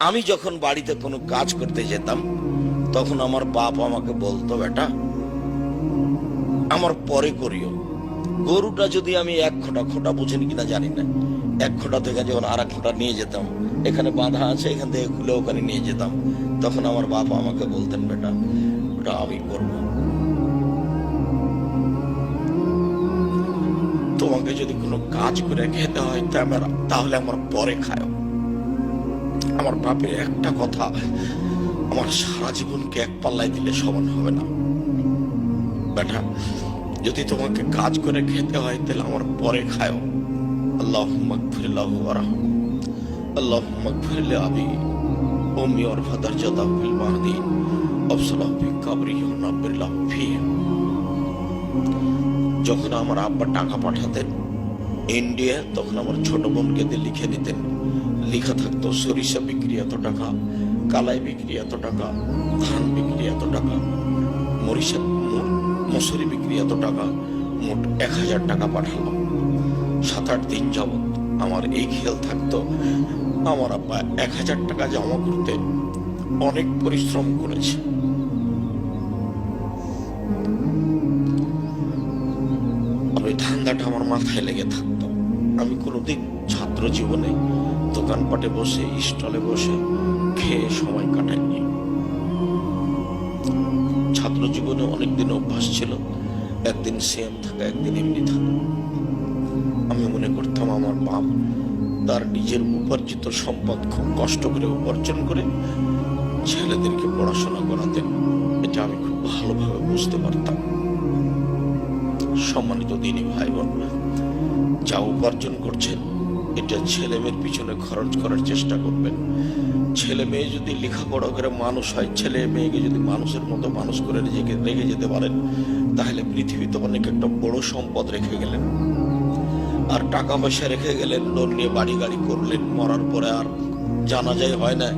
আমি যখন বাড়িতে কোনো কাজ করতে যেতাম, তখন আমার বাপ আমাকে বলতো, বেটা, আমার পরে করিও। গরুটা যদি আমি এক খোঁটা খোঁটা বুঝেন কিনা জানি না। এক খোঁটা থেকে যখন আর এক খোঁটা নিয়ে যেতাম, এখানে বাঁধা আছে, এখান থেকে খুলে ওখানে নিয়ে যেতাম, তখন আমার বাবা আমাকে বলতেন, বেটা, ওটা আমি করব। তোমাকে যদি কোনো কাজ করে খেতে হয়, তাহলে আমার পরে খায় আমার বাপের একটা কথা, আমার সারা জীবনকে এক পাল্লায় দিলে সমান হবে না। বেটা যদি তোমাকে কাজ করে খেতে হয়, তাহলে আমার পরে খায়। আল্লাহ মকফিরাহ আল্লাহ মকফিরলে আবি। ওমি ওর ফাদার জাদা ফিল মাহদি অফসলাহ ফি কাবরি নাবিল্লাহ ফি। যখন আমার আব্বা টাকা পাঠাতেন, ইন্ডিয়া, তখন আমার ছোট বোনকে দিয়ে লিখে দিতেন লেখা থাকতো, সরিষা বিক্রি এত টাকা, কালাই বিক্রি এত টাকা, ধান বিক্রি এত টাকা, মরিষা, মু- মসুরি বিক্রি এত টাকা, মোট এক হাজার টাকা পাঠালাম। সাত আট দিন যাবৎ আমার এই খেয়াল থাকতো, আমার আব্বা এক হাজার টাকা জমা করতে অনেক পরিশ্রম করেছে। ওই ধান্দাটা আমার মাথায় লেগে থাকতো। আমি কোনোদিন ছাত্র জীবনে দোকানপাটে বসে, স্টলে বসে খেয়ে সময় কাটায়নি। ছাত্র জীবনে অনেকদিন অভ্যাস ছিল, একদিন সেম থাকা, একদিন এমনি থাকা। আমি মনে করতাম আমার বাপ তার নিজের উপার্জিত সম্পদ খুব কষ্ট করে উপার্জন করে ছেলেদেরকে পড়াশোনা করাতেন। এটা আমি খুব ভালোভাবে বুঝতে পারতাম। সম্মানিত দিনী ভাই বোন যা উপার্জন করছেন এটা ছেলে মেয়ের পিছনে খরচ করার চেষ্টা করবেন। ছেলে মেয়ে যদি লেখাপড়া করে মানুষ হয়, ছেলে মেয়েকে যদি মানুষের মতো মানুষ করে নিজেকে রেখে যেতে পারেন, তাহলে পৃথিবীতে অনেক একটা বড় সম্পদ রেখে গেলেন। আর টাকা পয়সা রেখে গেলেন, লোন নিয়ে বাড়ি গাড়ি করলেন, মরার পরে আর জানা যায় হয় না।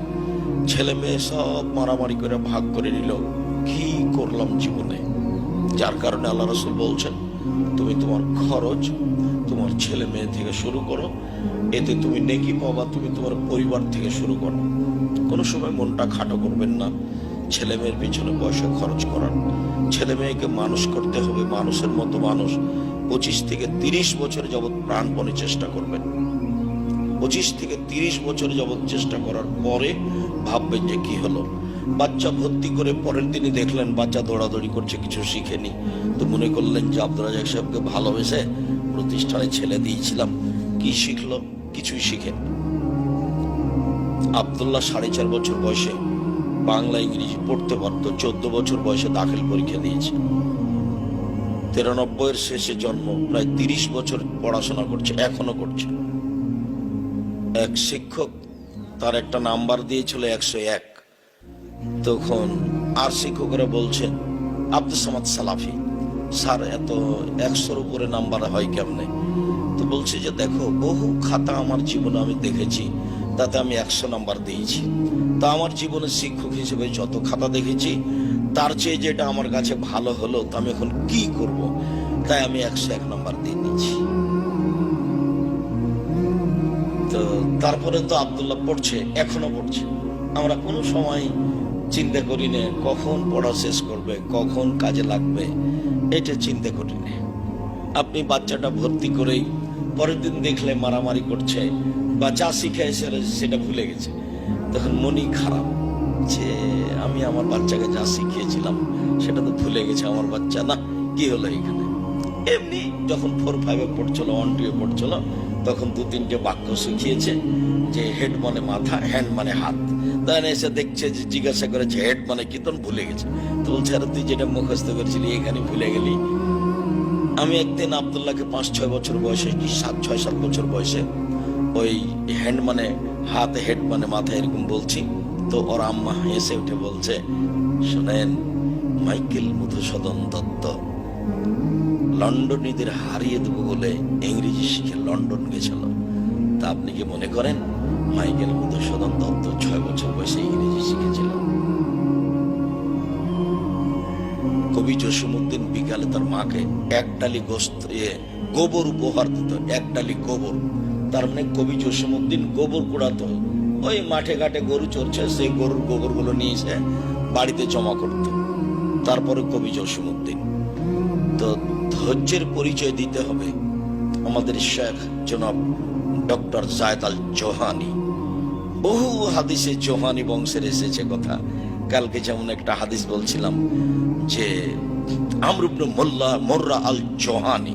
ছেলে মেয়ে সব মারামারি করে ভাগ করে নিল। কি করলাম জীবনে? যার কারণে আল্লাহ রসুল বলছেন তুমি তোমার খরচ, তোমার ছেলে মেয়ে থেকে শুরু করো। এতে তুমি নেকি পাবা, তুমি তোমার পরিবার থেকে শুরু করো। কোনো সময় মনটা খাটো করবেন না। ছেলে মেয়ের পিছনে পয়সা খরচ করার। ছেলে মেয়েকে মানুষ করতে হবে, মানুষের মতো মানুষ। পঁচিশ থেকে তিরিশ বছর যাবৎ প্রাণপণে চেষ্টা করবেন। পঁচিশ থেকে তিরিশ বছর যাবৎ চেষ্টা করার পরে ভাববেন যে কি হলো। বাচ্চা ভর্তি করে পরের দিনই দেখলেন বাচ্চা দৌড়াদৌড়ি করছে, কিছু শিখেনি। তো মনে করলেন যে আব্দুল রাজাক সাহেবকে ভালোবেসে প্রতিষ্ঠানে ছেলে দিয়েছিলাম। কি শিখলো? কিছুই শিখেনি আবদুল্লাহ সাড়ে চার বছর বয়সে বাংলা ইংরেজি পড়তে পারতো, চোদ্দ বছর বয়সে দাখিল পরীক্ষা দিয়েছে। তিরানব্বইয়ের শেষে জন্ম, প্রায় তিরিশ বছর পড়াশোনা করছে, এখনও করছে। এক শিক্ষক তার একটা নাম্বার দিয়েছিল একশো এক। তখন আর শিক্ষকরা বলছেন, আব্দুল সামাদ সালাফি, স্যার, এত একশোর উপরে নাম্বার হয় কেমনে? তো বলছে যে, দেখো, বহু খাতা আমার জীবনে আমি দেখেছি, তাতে আমি একশো নাম্বার দিয়েছি। তা আমার জীবনে শিক্ষক হিসেবে যত খাতা দেখেছি, তার চেয়ে যেটা আমার কাছে ভালো হলো, তা আমি এখন কি করব? তাই আমি একশো এক নাম্বার দিয়ে দিয়েছি। তো তারপরে তো আবদুল্লাহ পড়ছে, এখনও পড়ছে। আমরা কোনো সময় চিন্তা করি না কখন পড়া শেষ করবে, কখন কাজে লাগবে, এটা চিন্তা করি না আপনি বাচ্চাটা ভর্তি করেই পরের দিন দেখলে মারামারি করছে, বা যা শিখে এসে সেটা ভুলে গেছে। তখন মনই খারাপ, যে আমি আমার বাচ্চাকে যা শিখিয়েছিলাম, সেটা তো ভুলে গেছে আমার বাচ্চা, না, কি হলো এখানে? এমনি যখন ফোর ফাইভে পড়ছিল ওয়ান টুয়ে পড়ছিল তখন দু তিনটে বাক্য শিখিয়েছে যে হেড মানে মাথা, হ্যান্ড মানে হাত। তখন এসে দেখছে যে জিজ্ঞাসা করেছে, হেড মানে কি? তখন ভুলে গেছে। তো বলছে, আরে, তুই যেটা মুখস্থ করেছিলি, এখানে ভুলে গেলি। আমি একদিন আবদুল্লাহকে পাঁচ, ছয় বছর বয়সে, কি সাত, ছয়, সাত বছর বয়সে ওই হ্যান্ড মানে হাত, হেড মানে মাথা এরকম বলছি। তো ওর আম্মা হেসে উঠে বলছে, শোনেন, মাইকেল মধুসূদন দত্ত লন্ডনীদের হারিয়ে দেবো বলে ইংরেজি শিখে লন্ডন গেছিল। তা আপনি কি মনে করেন? মাইকেল মধুসূদন দত্ত ছয় বছর বয়সে ইংরেজি শিখেছিল। কবি জসিমুদ্দিন বিকালে তার মাকে এক ডালি গোস্ত গোবর উপহার দিত এক ডালি গোবর। তার মানে কবি জসিমুদ্দিন গোবর কুড়াতো। ওই মাঠে ঘাটে গরু চড়ছে, সেই গরুর গোবরগুলো নিয়ে এসে বাড়িতে জমা করত। তারপরে কবি জসিমুদ্দিন তো ধৈর্যের পরিচয় দিতে হবে। আমাদের শেখ জনাব ডক্টর জায়দ আল জোহানি। বহু হাদিসে জোহানি বংশের এসেছে কথা। কালকে যেমন একটা হাদিস বলছিলাম যে আমরুবনু মোল্লা মোর্রা আল জোহানি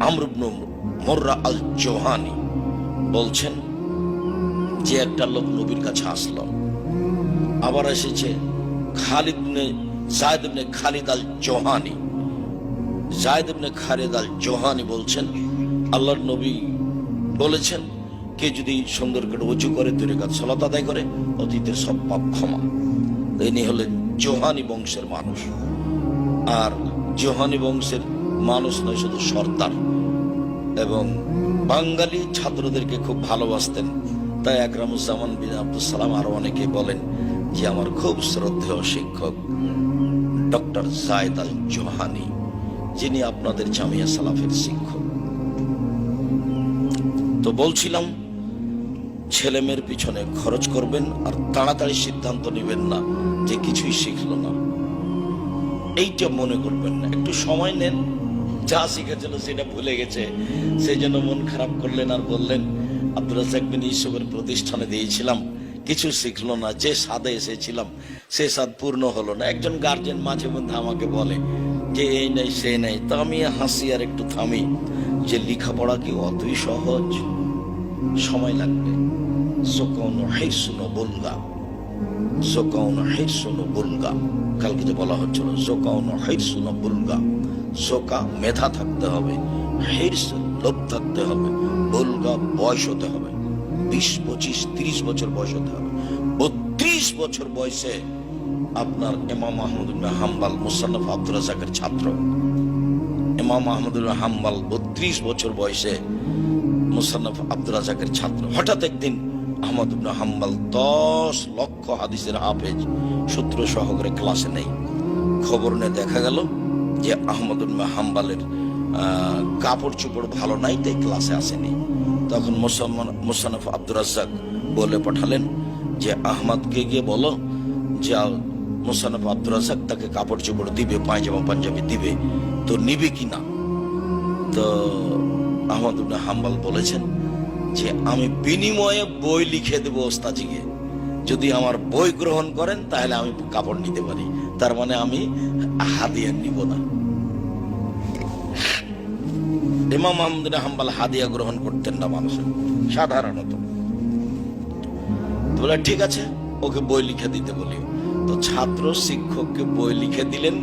আমরুবনু মোর্রা আল জোহানি বলছেন যে, একটা লোক নবীর কাছে আসলো। আবার এসেছে খালিদ জায়দ খালিদ আল জোহানি। জায়দ ইবনে খালিদ আল জোহানি বলছেন, আল্লাহর নবী বলেছেন, কে যদি সুন্দর করে উঁচু করে দূরে কাজ সলাত আদায় করে, অতীতের সব পাপ ক্ষমা। ইনি হলেন জোহানি বংশের মানুষ। আর জোহানি বংশের মানুষ নয়, শুধু সর্দার। এবং বাঙালি ছাত্রদেরকে খুব ভালোবাসতেন। তাই আকরামুজ্জামান বিন আব্দুল সালাম আরও অনেকে বলেন যে, আমার খুব শ্রদ্ধেয় শিক্ষক ডক্টর জায়দ আল জোহানি যিনি আপনাদের জামিয়া সালাফের শিক্ষক। তো বলছিলাম ছেলে মেয়ের পিছনে খরচ করবেন আর তাড়াতাড়ি সিদ্ধান্ত নেবেন না যে কিছুই শিখলো না। এইটা মনে করবেন না। একটু সময় নেন, যা শিখেছিল সেটা ভুলে গেছে। সেই জন্য মন খারাপ করলেন আর বললেন আব্দুল রাজাক ইসবের প্রতিষ্ঠানে দিয়েছিলাম, কিছু শিখলো না। যে স্বাদে এসেছিলাম, সে স্বাদ পূর্ণ হলো না। একজন গার্জেন মাঝে মধ্যে আমাকে বলে যে এই নেই, সে নেই। তা আমি হাসি আর একটু থামি যে লেখাপড়া কি অতই সহজ? সময় লাগবে। জোকাউন হেসুন বলগা জোকাউন হেসুন বুলগা কালকে যে বলা হচ্ছিল জোকাউন হেসুন বুলগা জোকা মেধা থাকতে হবে হেরস লোভ থাকতে হবে বুলগা বয়স হতে হবে। বিশ পঁচিশ, তিরিশ বছর বয়স হতে হবে। বত্রিশ বছর বয়সে আপনার ইমাম মাহমুদুল্লাহ হাম্বাল, মুসান্নফ আব্দুল রাজাকের ছাত্র। ইমাম মাহমুদুল্লাহ হাম্বাল বত্রিশ বছর বয়সে মুসান্নফ আব্দুল রাজাকের ছাত্র। হঠাৎ একদিন আহমদ ইবনে হাম্বাল দশ লক্ষ হাদিসের হাফেজ সূত্র সহকারে ক্লাসে নেই। খবর নিয়ে দেখা গেল যে আহমদ ইবনে হাম্বালের কাপড় চোপড় ভালো নাই, তাই ক্লাসে আসেনি। তখন মুসাম্মান মুসানফ আব্দুর রাজ্জাক বলে পাঠালেন যে, আহমদকে গিয়ে বলো যে মুসানফ আব্দুর রাজ্জাক তাকে কাপড় চোপড় দিবে, পায়জামা পাঞ্জাবি দিবে। তো নিবে কি না? তো আহমদ হাম্বাল বলেছেন যে, আমি বিনিময়ে বই লিখে দেবো ওস্তাজিকে। যদি আমার বই গ্রহণ করেন, তাহলে আমি কাপড় নিতে পারি। তার মানে আমি হাদিয়া নিব না। ইমাম মাহমুদ হাম্বাল হাদিয়া গ্রহণ করতেন না মানুষের সাধারণত। বলে, ঠিক আছে, ওকে বই লিখে দিতে বলি তো ছাত্র শিক্ষককে বই লিখে দিলেন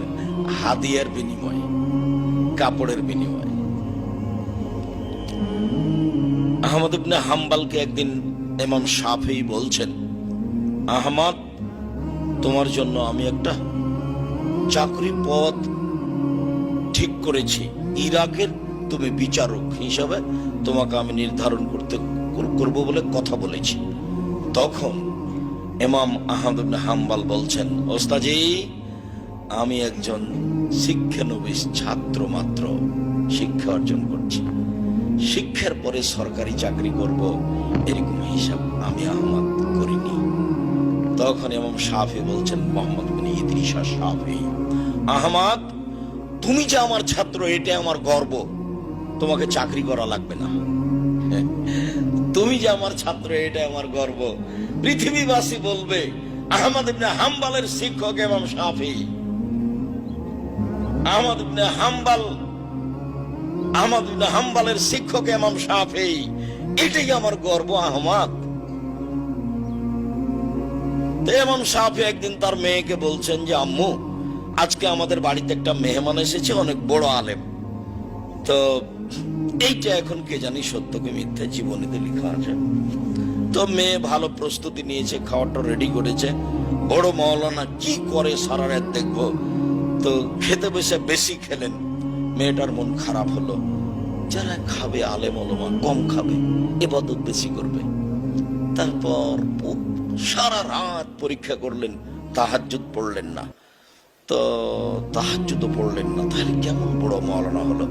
হাদিয়ার বিনিময়ে, কাপড়ের বিনিময়ে। আহমদ ইবনে হাম্বালকে একদিন ইমাম শাফি বলছেন, আহমদ, তোমার জন্য আমি একটা চাকরি পদ ঠিক করেছি। ইরাকের তুমি বিচারক হিসাবে তোমাকে আমি নির্ধারণ করতে, করব বলে কথা বলেছি। তখন ইমাম আহমদ হাম্বাল বলছেন, ওস্তাজি, আমি একজন শিক্ষানবিশ ছাত্র মাত্র শিক্ষা অর্জন করছি। শিক্ষার পরে সরকারি চাকরি করব, এরকম হিসাব আমি আহমদ করিনি। তখন এমন সাফে বলছেন, মোহাম্মদ বিন ইদ্রিসা সাফি আহমদ, তুমি যে আমার ছাত্র, এটা আমার গর্ব। তোমাকে চাকরি করা লাগবে না। তুমি যে আমার ছাত্র, এটা আমার গর্ব। পৃথিবীবাসী বলবে, আহমদ ইবনে হাম্বালের শিক্ষক এবং সাফি। আহমদ ইবনে হাম্বাল, আহমদ ইবনে হাম্বালের শিক্ষক এমাম সাফি। এটাই আমার গর্ব, আহমদ। এমাম সাফি একদিন তার মেয়েকে বলছেন যে, আম্মু, আজকে আমাদের বাড়িতে একটা মেহমান এসেছে, অনেক বড় আলেম। তো এইটা এখন কে জানি সত্য কি মিথ্যে জীবনীতে লেখা আছে। তো মেয়ে ভালো প্রস্তুতি নিয়েছে, খাওয়াটা রেডি করেছে। বড় মৌলানা কি করে সারা রাত দেখব? তো খেতে বসে বেশি খেলেন। মেয়েটার মন খারাপ হলো। যারা খাবে আলেম ওলমা, কম খাবে, এবাদত বেশি করবে। তারপর সারা রাত পরীক্ষা করলেন, তাহাজ্জুদ পড়লেন না। তো তাহাজ্জুদ পড়লেন না। তাহলে কেমন বড় মৌলানা হলো?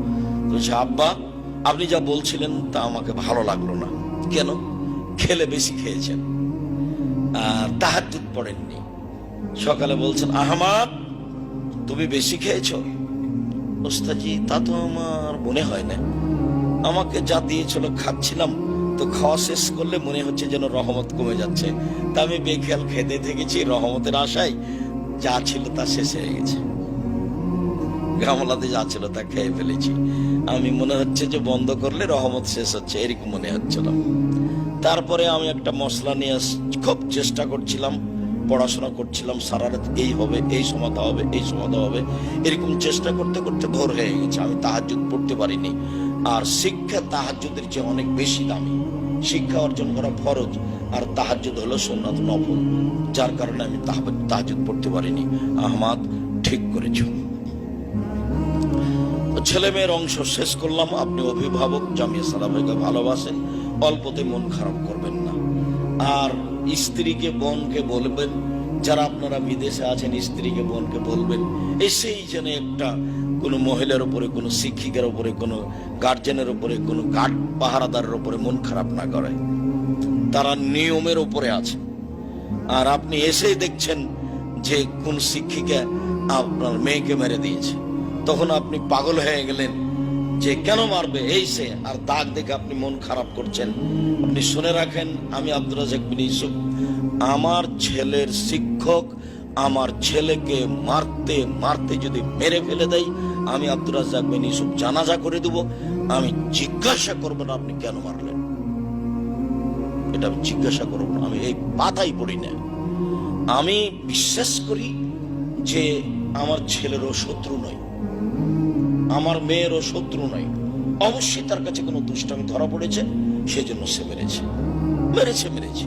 বলছে, আব্বা, আপনি যা বলছিলেন তা আমাকে ভালো লাগল না। কেন? খেলে বেশি খেয়েছেন। আর তাহাজ্জুদ পড়েননি। সকালে বলছেন, আহমাদ, তুমি বেশি খেয়েছো? ওস্তাজি তা তো আমার মনে হয় না। আমাকে যা দিয়েছিল খাচ্ছিলাম, তো খাওয়া শেষ করলে মনে হচ্ছে যেন রহমত কমে যাচ্ছে। তা আমি বেখেয়াল খেতে থেকেছি, রহমতের আশায় যা ছিল তা শেষ হয়ে গেছে। গামলাতে যা ছিল তা খেয়ে ফেলেছি। আমি মনে হচ্ছে যে বন্ধ করলে রহমত শেষ হচ্ছে, এরকম মনে হচ্ছিল। তারপরে আমি একটা মশলা নিয়ে খুব চেষ্টা করছিলাম, পড়াশোনা করছিলাম, সারা রাত এই হবে, এই সমাধা হবে, এই সমাধা হবে। এরকম চেষ্টা করতে করতে ভোর হয়ে গেছে, আমি তাহাজুদ পড়তে পারিনি। আর শিক্ষা তাহাজুদের চেয়ে অনেক বেশি দামি। শিক্ষা অর্জন করা ফরজ, আর তাহাজুদ হলো সোনাত নফল, যার কারণে আমি তাহাজুদ পড়তে পারিনি। আহমাদ, ঠিক করেছ। ছেলে মেয়ের অংশ শেষ করলাম, আপনি অভিভাবক, জামিয়া সালামাইকে ভালোবাসেন। অল্পতে মন খারাপ করবেন না। আর স্ত্রীকে বোনকে বলবেন, যারা আপনারা বিদেশে আছেন, স্ত্রীকে বোনকে বলবেন, এসেই যেন একটা কোনো মহিলার উপরে, কোনো শিক্ষিকার উপরে, কোনো গার্জেনের উপরে, কোনো গার্ড পাহারাদারের উপরে মন খারাপ না করে। তারা নিয়মের উপরে আছে। আর আপনি এসেই দেখছেন যে কোন শিক্ষিকা আপনার মেয়েকে মেরে দিয়েছে। তখন আপনি পাগল হয়ে গেলেন। যে কেন মারবে? এই সে। আর দাগ দেখে আপনি মন খারাপ করছেন। আপনি শুনে রাখেন, আমি আব্দুল রাজাক বিন ইউসুফ। আমার ছেলের শিক্ষক আমার ছেলেকে মারতে মারতে যদি মেরে ফেলে দেয়, আমি আব্দুল রাজাক বিন ইউসুফ জানাজা করে দেব। আমি জিজ্ঞাসা করব না আপনি কেন মারলেন। এটা আমি জিজ্ঞাসা করব না। আমি এই পাতাই পড়ি না। আমি বিশ্বাস করি যে আমার ছেলেরও শত্রু নয়। আমার মেয়েরও শত্রু নয়। অবশ্যই তার কাছে কোনো দুষ্টামি ধরা পড়েছে, সেজন্য সে মেরেছে। মেরেছে মেরেছে।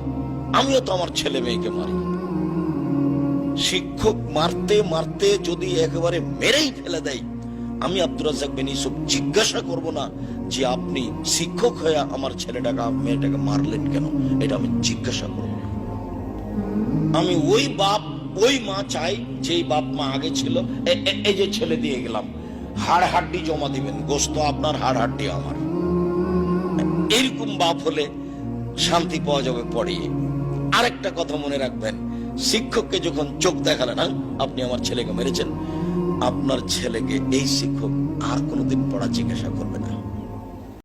আমিও তো আমার ছেলে মেয়েকে মারি। শিক্ষক মারতে মারতে যদি একেবারে মেরেই ফেলে দেয়, আমি আব্দুর রাজাক বিন ইউসুফ জিজ্ঞাসা করব না যে আপনি শিক্ষক হয়ে আমার ছেলেটাকে, মেয়েটাকে মারলেন কেন? এটা আমি জিজ্ঞাসা করব আমি ওই বাপ, ওই মা চাই, যেই বাপ মা আগে ছিল। এই যে ছেলে দিয়ে গেলাম। হাড় হাড্ডি জমা দিবেন, গোস্ত আপনার হাড় হাড্ডি আমার। এরকম বাপ হলে শান্তি পাওয়া যাবে পড়িয়ে আরেকটা কথা মনে রাখবেন, শিক্ষককে যখন চোখ দেখালেন না আপনি আমার ছেলেকে মেরেছেন। আপনার ছেলেকে এই শিক্ষক আর কোনোদিন পড়া জিজ্ঞাসা করবে